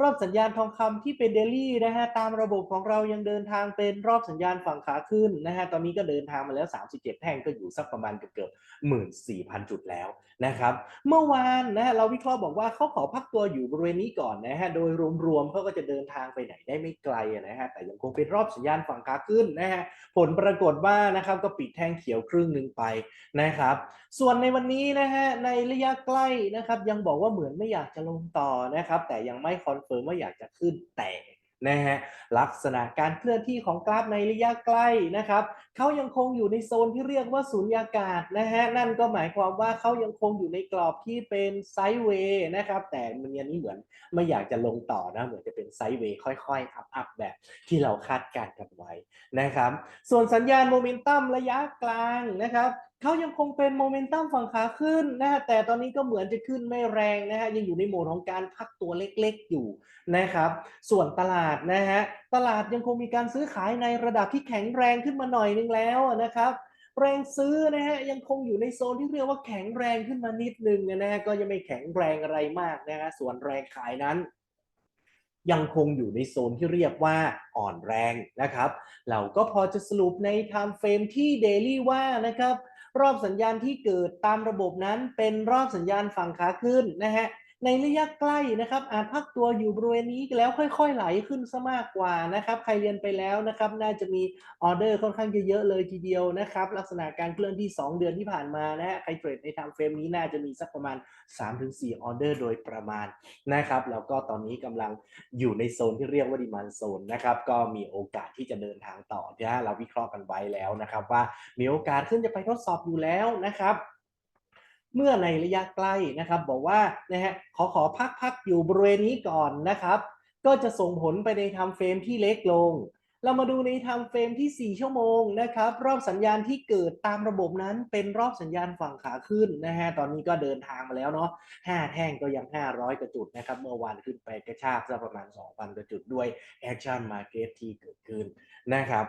รอบสัญญาณทองคำที่เป็นเดลี่นะฮะตามระบบของเรายังเดินทางเป็นรอบสัญญาณฝั่งขาขึ้นนะฮะตอนนี้ก็เดินทางมาแล้ว 37แท่งก็อยู่สักประมาณเกือบๆหมื่นสี่พันจุดแล้วนะครับ เมื่อวานนะฮะเราวิเคราะห์บอกว่าเขาขอพักตัวอยู่บริเวณนี้ก่อนนะฮะโดยรวมๆเขาก็จะเดินทางไปไหนได้ไม่ไกลนะฮะแต่ยังคงเป็นรอบสัญญาณฝั่งขาขึ้นนะฮะผลปรากฏว่านะครับก็ปิดแท่งเขียวครึ่งหนึ่งไปนะครับ ส่วนในวันนี้นะฮะในระยะใกล้นะครับยังบอกว่าเหมือนไม่อยากจะลงต่อนะครับแต่ยังไม่คอนเฟิร์มว่าอยากจะขึ้นแต่นะฮะลักษณะการเคลื่อนที่ของกราฟในระยะใกล้นะครับเขายังคงอยู่ในโซนที่เรียกว่าสุญญากาศนะฮะนั่นก็หมายความว่าเขายังคงอยู่ในกรอบที่เป็นไซด์เวย์นะครับแต่มันยันนี้เหมือนไม่อยากจะลงต่อนะเหมือนจะเป็นไซด์เวย์ค่อยๆอัพๆแบบที่เราคาดการณ์กันไว้นะครับส่วนสัญญาณโมเมนตัมระยะกลางนะครับ เขายังคงเป็นโมเมนตัมฝั่งขาขึ้นนะฮะแต่ตอนนี้ก็เหมือนจะขึ้นไม่แรงนะฮะยังอยู่ในโหมดของการพักตัวเล็กๆอยู่นะครับ ส่วนตลาดนะฮะตลาดยังคงมีการซื้อขายในระดับที่แข็งแรงขึ้นมาหน่อยนึงแล้วนะครับแรงซื้อนะฮะยังคงอยู่ในโซนที่เรียกว่าแข็งแรงขึ้นมานิดนึงนะฮะก็ยังไม่แข็งแรงอะไรมากนะฮะส่วนแรงขายนั้น ยังคงอยู่ในโซนที่เรียกว่าอ่อนแรงนะครับ เราก็พอจะสรุปใน time frame ที่ daily ว่านะครับ รอบสัญญาณที่เกิดตามระบบนั้นเป็นรอบสัญญาณฝั่งขาขึ้นนะฮะ ในระยะใกล้นะครับอาจพักตัวอยู่บริเวณนี้แล้วค่อยๆไหลขึ้นซะมากกว่านะครับ ใครเรียนไปแล้วนะครับ น่าจะมีออเดอร์ค่อนข้างเยอะๆเลยทีเดียวนะครับ ลักษณะการเคลื่อนที่ 2 เดือนที่ผ่านมานะฮะใครเทรดใน time frame นี้น่าจะมีสักประมาณ 3-4 ออเดอร์โดยประมาณนะครับแล้วก็ตอนนี้กำลังอยู่ในโซนที่เรียกว่าดิมันโซนนะครับก็มีโอกาสที่จะเดินทางต่อนะฮะเราวิเคราะห์กันไว้แล้วนะครับ ว่ามีโอกาสขึ้นจะไปทดสอบอยู่แล้วนะครับ เมื่อในระยะใกล้นะครับ บอกว่านะฮะขอขอพักพักอยู่บริเวณนี้ก่อนนะครับ ก็จะส่งผลไปในไทม์เฟรมที่เล็กลง เรามาดูในไทม์เฟรมที่ 4 ชั่วโมงนะครับ รอบสัญญาณที่เกิดตามระบบนั้นเป็นรอบสัญญาณฝั่งขาขึ้นนะฮะตอนนี้ก็เดินทางมาแล้วเนาะ5แท่งก็ยัง 500กว่าจุดนะครับ เมื่อวานขึ้นไปกระชากสักประมาณ 2,000กว่าจุดด้วยแอคชั่นมาเก็ตที่เกิดขึ้นนะครับ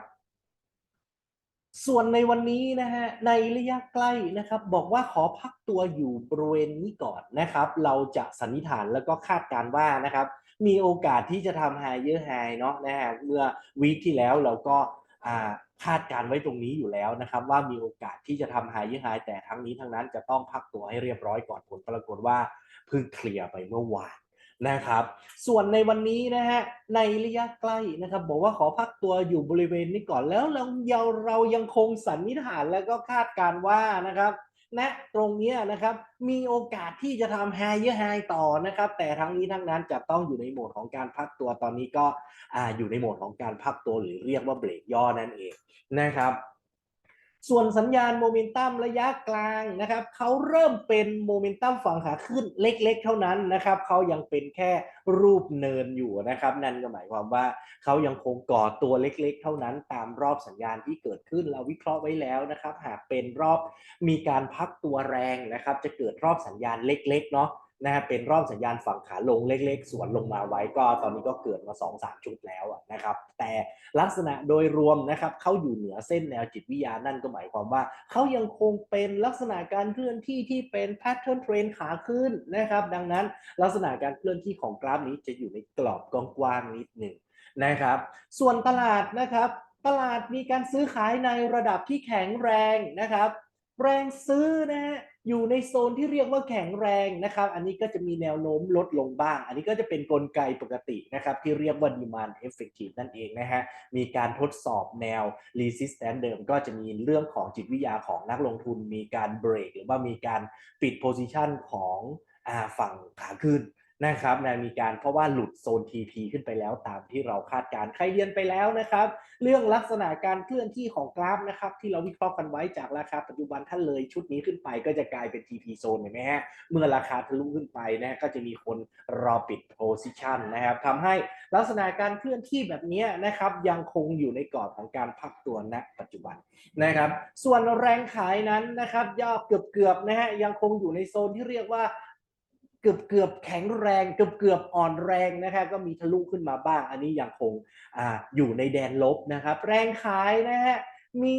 ส่วนในวันนี้นะฮะในระยะใกล้นะครับบอกว่าขอพักตัวอยู่บริเวณนี้ก่อนนะครับ เราจะสันนิษฐานแล้วก็คาดการว่านะครับ มีโอกาสที่จะทำ higher high เนาะนะฮะเมื่อวีคที่แล้วเราก็คาดการไว้ตรงนี้อยู่แล้วนะครับว่ามีโอกาสที่จะทำ higher high แต่ทั้งนี้ทั้งนั้นจะต้องพักตัวให้เรียบร้อยก่อนผลปรากฏว่าเพิ่งเคลียร์ไปเมื่อวาน นะครับ ส่วนในวันนี้นะฮะในระยะใกล้นะครับบอกว่าขอพักตัวอยู่บริเวณนี้ก่อนแล้วเราเราเรายังคงสันนิษฐานแล้วก็คาดการว่านะครับณตรงนี้นะครับมีโอกาสที่จะทำ higher high ต่อนะครับ แต่ทั้งนี้ทั้งนั้นจะต้องอยู่ในโหมดของการพักตัวตอนนี้ก็ออยู่ในโหมดของการพักตัวหรือเรียกว่าเบรกย่อนั่นเองนะครับ ส่วนสัญญาณโมเมนตัมระยะกลางนะครับเขาเริ่มเป็นโมเมนตัมฝั่งขาขึ้นเล็กๆ เท่านั้นนะครับเขายังเป็นแค่รูปเนินอยู่นะครับนั่นก็หมายความว่าเขายังคงก่อตัวเล็กๆ เท่านั้น ตามรอบสัญญาณที่เกิดขึ้นเราวิเคราะห์ไว้แล้วนะครับ หากเป็นรอบมีการพักตัวแรงนะครับ จะเกิดรอบสัญญาณเล็กๆเนาะ นะฮะเป็นรอบสัญญาณฝั่งขาลงเล็กๆ สวนลงมาไว้ก็ตอนนี้ก็เกิดมา2อสชุดแล้วนะครับ แต่ลักษณะโดยรวมนะครับเขาอยู่เหนือเส้นแนวจิตวิทยานั่นก็หมายความว่าเขายังคงเป็นลักษณะการเคลื่อนที่ที่เป็น pattern trend ขาขึ้นนะครับ ดังนั้นลักษณะการเคลื่อนที่ของกราฟนี้จะอยู่ในกรอบกว้างๆนิดหนึ่งนะครับ ส่วนตลาดนะครับ ตลาดมีการซื้อขายในระดับที่แข็งแรงนะครับ แรงซื้อนะฮะอยู่ในโซนที่เรียกว่าแข็งแรงนะครับ อันนี้ก็จะมีแนวโน้มลดลงบ้าง อันนี้ก็จะเป็นนกลไกปกตินะครับ ที่เรียกว่า demand effective นั่นเองนะฮะ มีการทดสอบแนว resistance เดิมก็จะมีเรื่องของจิตวิทยาของนักลงทุน มีการเบรกหรือว่ามีการปิด position ของอฝั่งขาขึ้น นะครับนะมีการเพราะว่าหลุดโซน TP ขึ้นไปแล้วตามที่เราคาดการณ์ใครเรียนไปแล้วนะครับ เรื่องลักษณะการเคลื่อนที่ของกราฟนะครับที่เราวิเคราะห์กันไว้จากราคาปัจจุบันถ้านเลยชุดนี้ขึ้นไปก็จะกลายเป็น TP โซนเห็นไหมฮะเมื่อราคาทะลุขึ้นไปนะก็จะมีคนรอปิด position นะครับทำให้ลักษณะการเคลื่อนที่แบบนี้นะครับยังคงอยู่ในกรอบของการพักตัวณปัจจุบันนะครับ ส่วนแรงขายนั้นนะครับย่อเกือบๆนะฮะยังคงอยู่ในโซนที่เรียกว่า เกือบเกือบแข็งแรงเกือบเกือบอ่อนแรงนะครับก็มีทะลุขึ้นมาบ้าง อันนี้ยังคงออยู่ในแดนลบนะครับ แรงขายนะฮะมี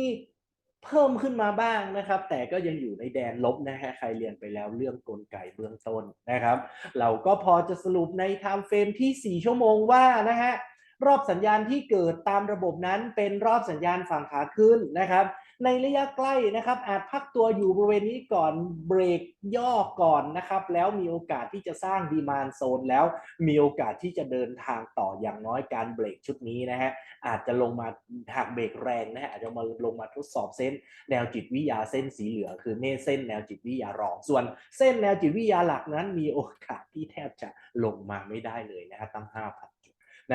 เพิ่มขึ้นมาบ้างนะครับ แต่ก็ยังอยู่ในแดนลบนะฮะใครเรียนไปแล้วเรื่องกลไกเบื้องต้นนะครับ เราก็พอจะสรุปในไทม์เฟรมที่ 4 ชั่วโมงว่านะฮะ รอบสัญญาณที่เกิดตามระบบนั้นเป็นรอบสัญญาณฝั่งขาขึ้นนะครับ ในระยะใกล้นะครับ อาจพักตัวอยู่บริเวณนี้ก่อนเบรกย่อก่อนนะครับ แล้วมีโอกาสที่จะสร้างดีมานโซนแล้ว มีโอกาสที่จะเดินทางต่ออย่างน้อยการเบรกชุดนี้นะฮะอาจจะลงมาหากเบรกแรงนะฮะอาจจะมาลงมาทดสอบเส้น แนวจิตวิทยาเส้นสีเหลืองคือเนเส้นแนวจิตวิทยารองส่วน เส้นแนวจิตวิทยาหลักนั้น มีโอกาสที่แทบจะลงมาไม่ได้เลยนะฮะตั้ง5,000จุดน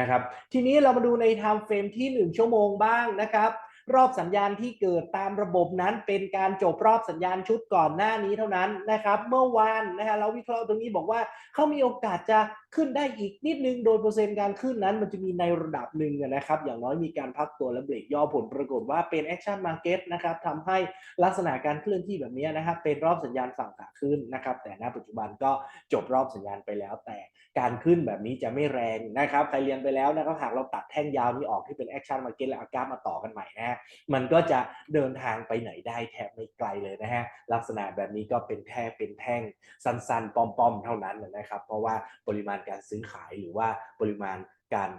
ะครับ ทีนี้เรามาดูในไทม์เฟรมที่ 1 ชั่วโมงบ้างนะครับ รอบสัญญาณที่เกิดตามระบบนั้นเป็นการจบรอบสัญญาณชุดก่อนหน้านี้เท่านั้นนะครับเมื่อวานนะฮะเราวิเคราะห์ตรงนี้บอกว่าเขามีโอกาสจะขึ้นได้อีกนิดนึงโดยเปอร์เซ็นต์การขึ้นนั้น มันจะมีในระดับหนึ่งนะครับอย่างน้อยมีการพักตัวและเบรกย่อผลปรากฏว่าเป็นแอคชั่นมาร์เก็ตนะครับทำให้ลักษณะการเคลื่อนที่แบบนี้นะครับเป็นรอบสัญญาณฝั่งขาขึ้นนะครับแต่ณปัจจุบันก็จบรอบสัญญาณไปแล้ว แต่การขึ้นแบบนี้จะไม่แรงนะครับใครเรียนไปแล้วนะครับหากเราตัดแท่งยาวนี้ออกที่เป็นแอคชั่นมาร์เก็ตและเอากราฟมาต่อกันใหม่นะฮะมันก็จะเดินทางไปไหนได้แทบไม่ไกลเลยนะฮะลักษณะแบบนี้ก็เป็นแค่เป็นแท่งสั้นๆ ป้อมๆ เท่านั้นนะครับ เพราะว่าปริมาณการซื้อขายหรือว่าปริมาณการ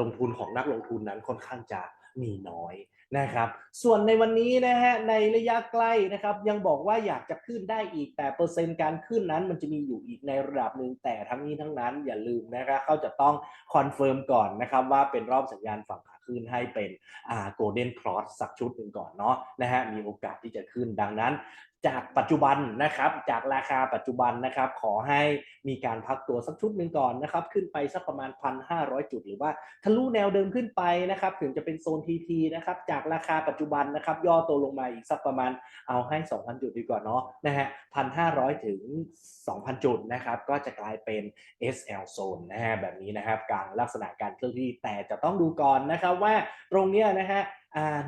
ลงทุนของนักลงทุนนั้นค่อนข้างจะมีน้อยนะครับส่วนในวันนี้นะฮะในระยะใกล้นะครับยังบอกว่าอยากจะขึ้นได้อีกแต่เปอร์เซ็นต์การขึ้นนั้นมันจะมีอยู่อีกในระดับหนึ่งแต่ทั้งนี้ทั้งนั้นอย่าลืมนะครับเขาจะต้องคอนเฟิร์มก่อนนะครับว่าเป็นรอบสัญญาณฝั่งขา ขึ้นให้เป็นอ่าโกลเด้นครอสสักชุดหนึ่งก่อนเนาะนะฮะมีโอกาสที่จะขึ้นดังนั้นจากปัจจุบันนะครับจากราคาปัจจุบันนะครับขอให้มีการพักตัวสักชุดหนึ่งก่อนนะครับขึ้นไปสักประมาณ 1,500 จุด หรือว่าทะลุแนวเดิมขึ้นไปนะครับถึงจะเป็นโซน TT นะครับจากราคาปัจจุบันนะครับย่อตัวลงมาอีกสักประมาณเอาให้ 2,000 จุดดีกว่าเนาะนะฮะ 1,500 ถึง 2,000 จุดนะครับก็จะกลายเป็น SL zone นะฮะแบบนี้นะครับกางลักษณะการเคลื่อนที่แต่จะต้องดูก่อนนะครับว่าตรงเนี้ยนะฮะ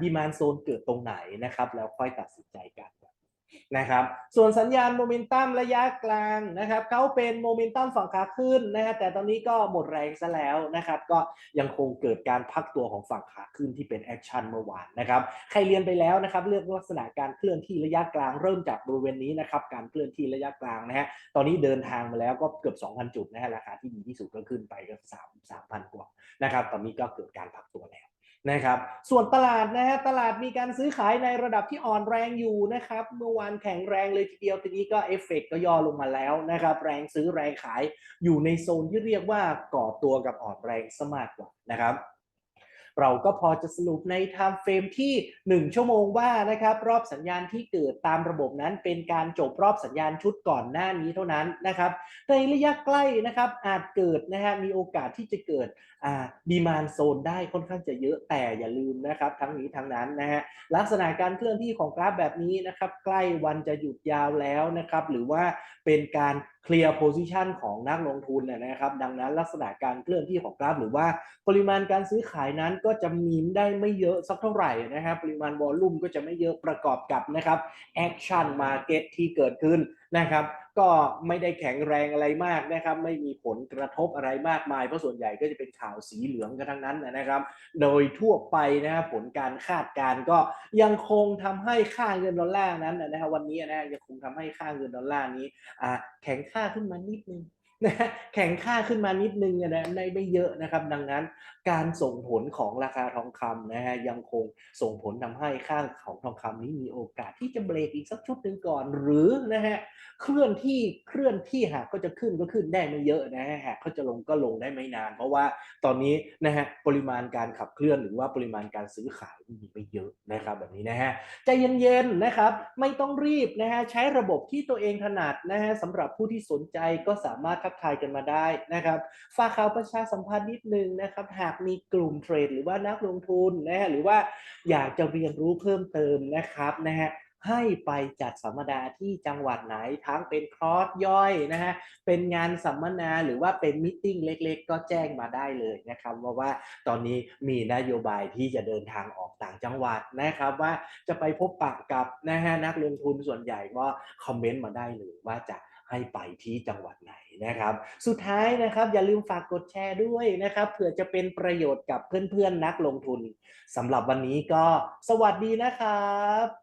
ดีมานโซนเกิดตรงไหนนะครับแล้วค่อยตัดสินใจกัน นะครับ ส่วนสัญญาณโมเมนตัมระยะกลางนะครับเขาเป็นโมเมนตัมฝั่งขาขึ้นนะฮะแต่ตอนนี้ก็หมดแรงซะแล้วนะครับ ก็ยังคงเกิดการพักตัวของฝั่งขาขึ้นที่เป็นแอคชั่นเมื่อวานนะครับ ใครเรียนไปแล้วนะครับ เรื่องลักษณะการเคลื่อนที่ระยะกลางเริ่มจากบริเวณนี้นะครับ การเคลื่อนที่ระยะกลางนะฮะตอนนี้เดินทางมาแล้วก็เกือบ 2,000 จุดนะฮะราคาที่ดีที่สุดก็ขึ้นไปก็3 3,000กว่านะครับ ตอนนี้ก็เกิดการพักตัวแล้ว นะครับ ส่วนตลาดนะฮะตลาดมีการซื้อขายในระดับที่อ่อนแรงอยู่นะครับ เมื่อวานแข็งแรงเลยทีเดียวทีนี้ก็เอฟเฟกต์ก็ย่อลงมาแล้วนะครับ แรงซื้อแรงขายอยู่ในโซนที่เรียกว่าก่อตัวกับอ่อนแรงซะมากกว่านะครับ เราก็พอจะสรุปในไทม์เฟรมที่ 1 ชั่วโมงว่านะครับรอบสัญญาณที่เกิดตามระบบนั้นเป็นการจบรอบสัญญาณชุดก่อนหน้านี้เท่านั้นนะครับในระยะใกล้นะครับอาจเกิดนะฮะมีโอกาสที่จะเกิดอ่าดีมานโซนได้ค่อนข้างจะเยอะแต่อย่าลืมนะครับทั้งนี้ทั้งนั้นนะฮะลักษณะการเคลื่อนที่ของกราฟแบบนี้นะครับใกล้วันจะหยุดยาวแล้วนะครับหรือว่าเป็นการ เคลียร์โพซิชันของนักลงทุนนะครับ ดังนั้นลักษณะการเคลื่อนที่ของกราฟ หรือว่าปริมาณการซื้อขายนั้นก็จะมีได้ไม่เยอะสักเท่าไหร่นะครับปริมาณวอลลุ่มก็จะไม่เยอะประกอบกับนะครับแอคชั่นมาเก็ตที่เกิดขึ้น นะครับ ก็ไม่ได้แข็งแรงอะไรมากนะครับ ไม่มีผลกระทบอะไรมากมาย เพราะส่วนใหญ่ก็จะเป็นข่าวสีเหลืองกันทั้งนั้นนะครับ โดยทั่วไปนะครับผลการคาดการก็ยังคงทำให้ค่าเงินดอลลาร์นั้นนะครับวันนี้นะยังคงทำให้ค่าเงินดอลลาร์นี้แข็งค่าขึ้นมานิดนึง นะแข็งค่าขึ้นมานิดนึงนี่ยนะไม่ไม่เยอะนะครับ ดังนั้นการส่งผลของราคาทองคำนะฮะยังคงส่งผลทำให้ค่าของทองคำนี้มีโอกาสที่จะเบรกอีกสักชุดหนึ่งก่อน หรือนะฮะเคลื่อนที่เคลื่อนที่หากก็จะขึ้นก็ขึ้นได้ไม่เยอะนะฮะหากเขาจะลงก็ลงได้ไม่นาน เพราะว่าตอนนี้นะฮะปริมาณการขับเคลื่อนหรือว่าปริมาณการซื้อขายมีไม่เยอะนะครับแบบนี้นะฮะใจเย็นๆนะครับไม่ต้องรีบนะฮะใช้ระบบที่ตัวเองถนัดนะฮะสำหรับผู้ที่สนใจก็สามารถทักทายกันมาได้นะครับ ฝากข่าวประชาสัมพันธ์นิดนึงนะครับ หากมีกลุ่มเทรดหรือว่านักลงทุนนะฮะหรือว่าอยากจะเรียนรู้เพิ่มเติมนะครับนะฮะให้ไปจัดสัมมนาที่จังหวัดไหนทั้งเป็นคอร์สย่อยนะฮะเป็นงานสัมมนาหรือว่าเป็นมิ팅เล็กๆ ก็แจ้งมาได้เลยนะครับเพราะว่าตอนนี้มีนโยบายที่จะเดินทางออกต่างจังหวัดนะครับว่าจะไปพบปะกับนะฮะนักลงทุนส่วนใหญ่ก็คอมเมนต์มาได้เลยว่าจะ ให้ไปที่จังหวัดไหนนะครับ สุดท้ายนะครับอย่าลืมฝากกดแชร์ด้วยนะครับเผื่อจะเป็นประโยชน์กับเพื่อนๆนักลงทุนสำหรับวันนี้ก็สวัสดีนะครับ